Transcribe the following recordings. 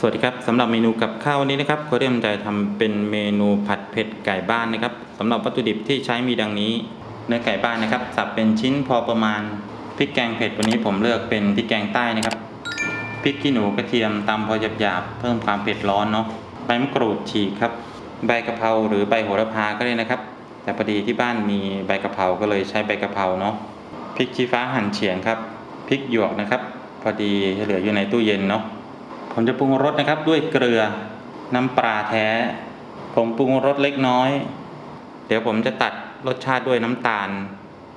สวัสดีครับสำหรับเมนูกับข้าววันนี้นะครับก็เริ่มใจทำเป็นเมนูผัดเผ็ดไก่บ้านนะครับสำหรับวัตถุดิบที่ใช้มีดังนี้ เนื้อไก่บ้านนะครับ สับเป็นชิ้นพอประมาณพริกแกงเผ็ดวันนี้ผมเลือกเป็นพริกแกงใต้นะครับพริกขี้หนูกระเทียมตำพอหยาบๆเพิ่มความเผ็ดร้อนเนาะใบมะกรูดฉีกครับ ใบกะเพราหรือใบโหระพาก็ได้นะครับ แต่พอดีที่บ้านมีใบกะเพราก็เลยใช้ใบกะเพราเนาะพริกชี้ฟ้าหั่นเฉียงครับพริกหยวกนะครับ พอดีเหลืออยู่ในตู้เย็นเนาะ ผมจะปรุงรสนะครับด้วยเกลือน้ำปลาแท้ผงปรุงรสเล็กน้อย เดี๋ยวผมจะตัดรสชาติด้วยน้ำตาล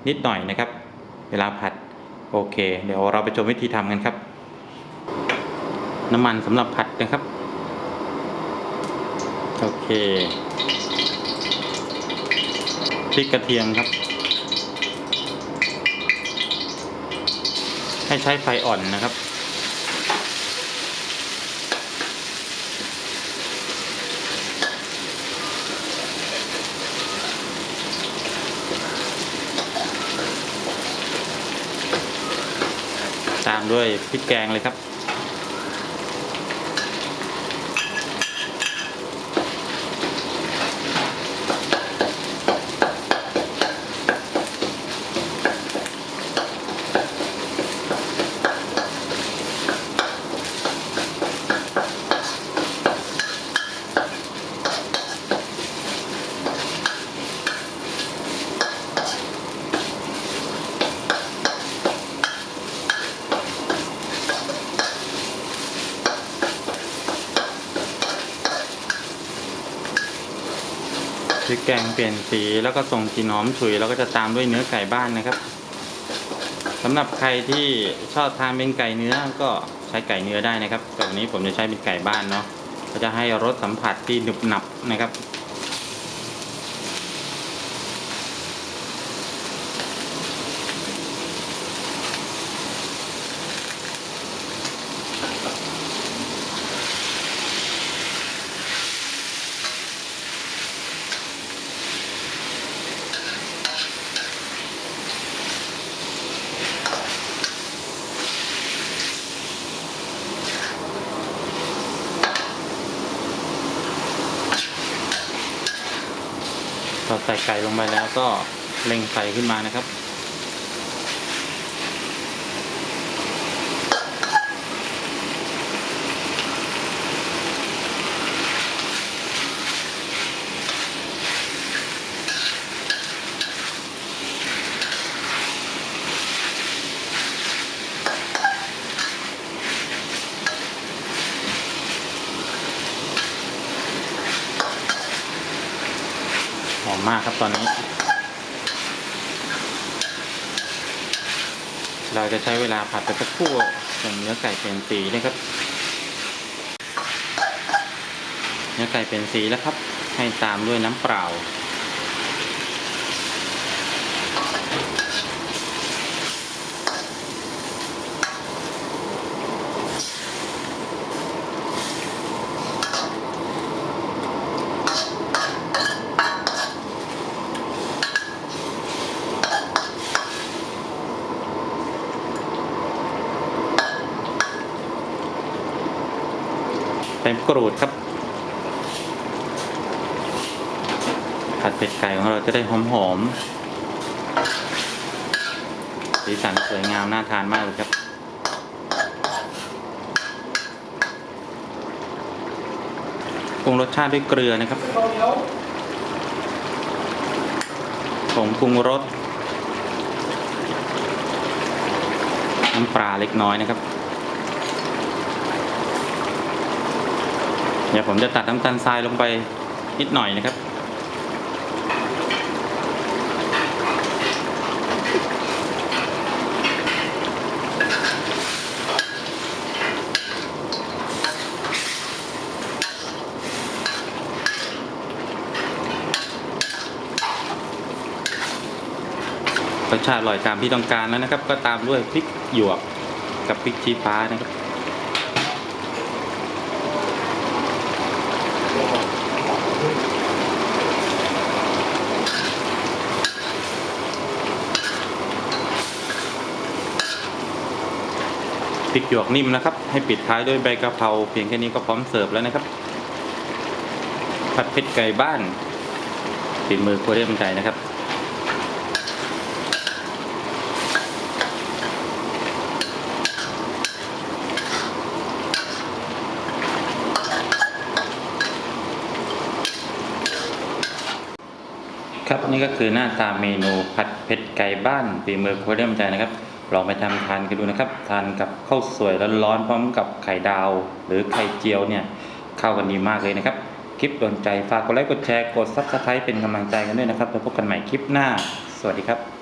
นิดหน่อยนะครับ เวลาผัดโอเค เดี๋ยวเราไปชมวิธีทำกันครับ น้ำมันสำหรับผัดนะครับ โอเคพริกกระเทียมครับ ให้ใช้ไฟอ่อนนะครับามด้วยพริกแกงเลยครับ พริกแกงเปลี่ยนสีแล้วก็ส่งกลิ่นหอมฉุยแล้วก็จะตามด้วยเนื้อไก่บ้านนะครับสำหรับใครที่ชอบทานเป็นไก่เนื้อก็ใช้ไก่เนื้อได้นะครับแต่วันนี้ผมจะใช้เป็นไก่บ้านเนาะก็จะให้รสสัมผัสที่หนึบหนับนะครับ พอใส่ไก่ลงไปแล้วก็เล็งไฟขึ้นมานะครับ มมากครับตอนนี้ เราจะใช้เวลาผัดไปสักครู่จนเนื้อไก่เป็นสีนะครับ เนื้อไก่เป็นสีแล้วครับ ให้ตามด้วยน้ำเปล่า เป็นกรูดครับ ผัดเผ็ดไก่ของเราจะได้หอมๆสีสันสวยงามน่าทานมากเลยครับปรุงรสชาติด้วยเกลือนะครับผงปรุงรสน้ำปลาเล็กน้อยนะครับ เดี๋ยวผมจะตัดน้ำตาลทรายลงไปนิดหน่อยนะครับ รสชาติอร่อยตามที่ต้องการแล้วนะครับ ก็ตามด้วยพริกหยวกกับพริกชี้ฟ้านะครับ พริกหยวกนิ่มนะครับ ให้ปิดท้ายด้วยใบกะเพราเพียงแค่นี้ก็พร้อมเสิร์ฟแล้วนะครับ ผัดเผ็ดไก่บ้านฝีมือครัวเรียมใจนะครับครับนี่ก็คือหน้าตาเมนูผัดเผ็ดไก่บ้านฝีมือครัวเรียมใจนะครับ ลองไปทำทานกันดูนะครับ ทานกับข้าวสวยร้อนๆพร้อมกับไข่ดาว หรือไข่เจียวเนี่ยเข้ากันดีมากเลยนะครับ คลิปโดนใจฝากกดไลค์กดแชร์กดซับสไครต์เป็นกำลังใจกันด้วยนะครับแล้วพบกันใหม่คลิปหน้า สวัสดีครับ